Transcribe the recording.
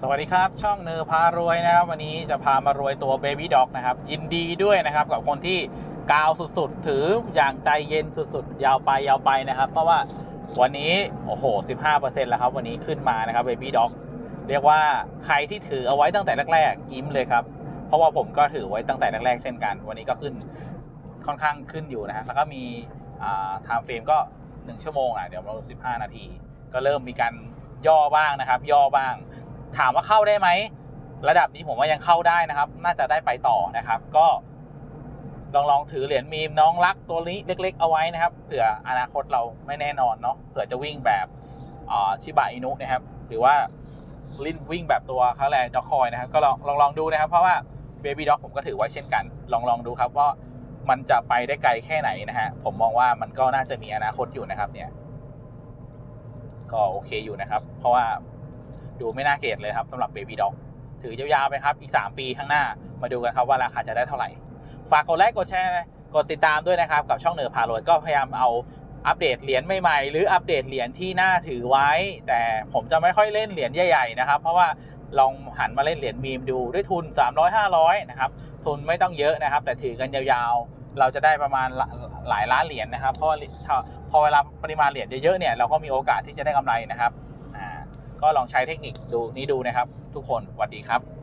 สวัสดีครับ ช่องเนอพารวยนะครับ วันนี้จะพามารวยตัว Baby Dog นะครับ ยินดีด้วยนะครับ กับคนที่กาวสุดๆ ถืออย่างใจเย็นสุดๆ ยาวไปยาวไปนะครับ เพราะว่าวันนี้ โอ้โห 15%แล้วครับ วันนี้ขึ้นมานะครับ Baby Dog เรียกว่าใครที่ถือเอาไว้ตั้งแต่แรกๆยิ้มเลยครับ เพราะว่าผมก็ถือไว้ตั้งแต่แรกๆเช่นกัน วันนี้ก็ขึ้นค่อนข้างขึ้นอยู่นะฮะแล้วก็มีอ่า time frame ก็ 1 ชั่วโมงอะเดี๋ยวเรา15 นาที ก็เริ่มมีการย่อบ้างนะครับ ย่อบ้าง ถามว่าเข้าได้ไหม ระดับนี้ผมว่ายังเข้าได้นะครับ น่าจะได้ไปต่อนะครับ ก็ ลองลองถือเหรียญมีมน้องรักตัวนี้เล็ก ๆ เอาไว้นะครับเผื่ออนาคตเราไม่แน่นอนเนาะเผื่อจะวิ่งแบบชิบะอินุนะครับ หรือว่าลิ้นวิ่งแบบตัวเขาแรงด็อกคอยนะครับ ก็ลองลองลองดูนะครับ เพราะว่าเบบี้ด็อกผมก็ถือไว้เช่นกัน ลองลองดูครับว่ามันจะไปได้ไกลแค่ไหนนะฮะ ผมมองว่ามันก็น่าจะมีอนาคตอยู่นะครับเนี่ย ก็โอเคอยู่นะครับ เพราะว่า ดูไม่น่าเกลียดเลยครับสำหรับ Baby Dog ถือยาวๆไปครับ อีก 3 ปีข้างหน้ามาดูกันครับว่าราคาจะได้เท่าไหร่ ฝากกดไลค์กดแชร์กดติดตามด้วยนะครับ กับช่องเหนือพารวยก็พยายามเอาอัปเดตเหรียญใหม่ๆ หรืออัปเดตเหรียญที่น่าถือไว้ แต่ผมจะไม่ค่อยเล่นเหรียญใหญ่ๆนะครับ เพราะว่าลองหันมาเล่นเหรียญมีมดูด้วยทุน 300-500นะครับทุนไม่ต้องเยอะนะครับ แต่ถือกันยาวๆ เราจะได้ประมาณหลายล้านเหรียญนะครับเพราะพอเวลาปริมาณเหรียญเยอะๆเนี่ยเราก็มีโอกาสที่จะได้กำไรนะครับ ก็ลองใช้เทคนิคดูนี้ดูนะครับ ทุกคนสวัสดีครับ